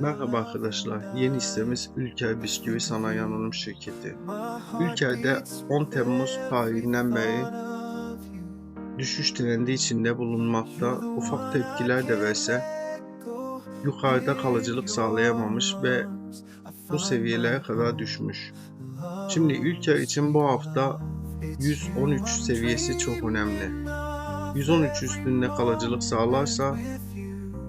Merhaba arkadaşlar. Yeni hissemiz Ülker Bisküvi Sanayi Anonim Şirketi. Ülker'de 10 Temmuz tarihinden beri düşüş trendi içinde bulunmakta. Ufak tepkiler de verse yukarıda kalıcılık sağlayamamış ve bu seviyelere kadar düşmüş. Şimdi Ülker için bu hafta 113 seviyesi çok önemli. 113 üstünde kalıcılık sağlarsa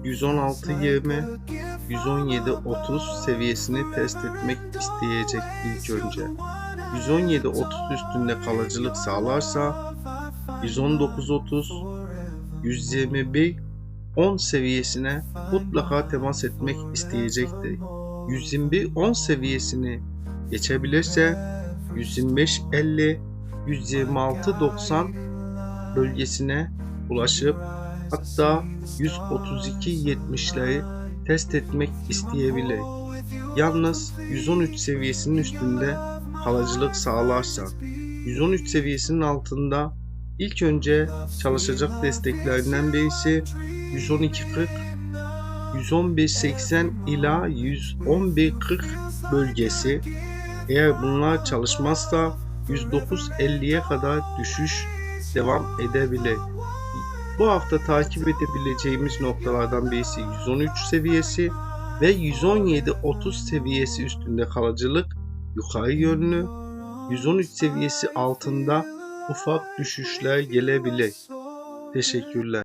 116.20 117.30 seviyesini test etmek isteyecek ilk önce. 117.30 üstünde kalıcılık sağlarsa 119.30 121 10 seviyesine mutlaka temas etmek isteyecektir. 121 10 seviyesini geçebilirse 125 50 126 90 bölgesine ulaşıp hatta 132.70'leri test etmek isteyebilir. Yalnız 113 seviyesinin üstünde kalıcılık sağlarsa 113 seviyesinin altında ilk önce çalışacak desteklerinden birisi 112.40 111.80 ila 111.40 bölgesi. Eğer bunlar çalışmazsa 109.50'ye kadar düşüş devam edebilir. Bu hafta takip edebileceğimiz noktalardan birisi 113 seviyesi ve 117.30 seviyesi üstünde kalıcılık yukarı yönlü. 113 seviyesi altında ufak düşüşler gelebilir. Teşekkürler.